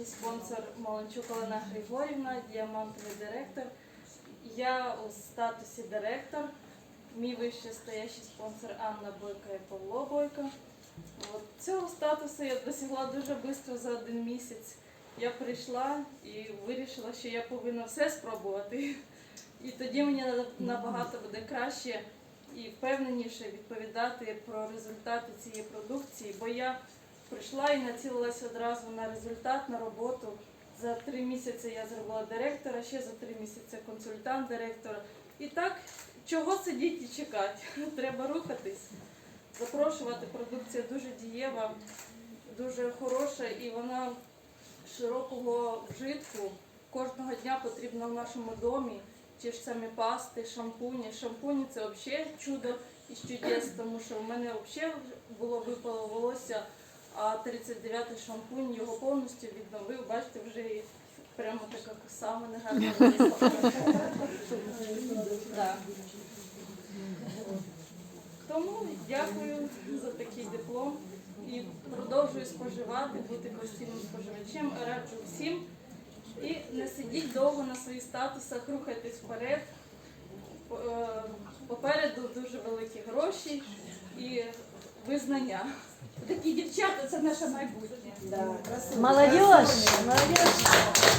мій спонсор Маланчук Олена Григорівна, діамантовий директор. Я у статусі директор. Мій вище стоящий спонсор Анна Бойко і Павло Бойко. От цього статусу я досягла дуже швидко за один місяць. Я прийшла і вирішила, що я повинна все спробувати. І тоді мені на- набагато буде краще і впевненіше відповідати про результати цієї продукції, бо я прийшла і націлилася одразу на результат, на роботу. За три місяці я зробила директора, ще за три місяці консультант директора. І так, чого сидіти і чекати? Треба рухатись. Запрошувати продукція дуже дієва, дуже хороша і вона широкого вжитку. Кожного дня потрібно в нашому домі ті ж самі пасти, шампуні. Шампуні це взагалі чудо і чудес, тому що в мене взагалі було випало волосся, а 39-й шампунь його повністю відновив. Бачите, вже і прямо така коса в мене гарна виросла. Да. Тому дякую за такий диплом і продовжую споживати, бути постійним споживачем. Раджу всім. І не сидіть довго на своїх статусах, рухайтесь вперед. Е, Попереду дуже великі гроші і визнання. Такі дівчата це наше майбутнє. Молодежь, молодежь.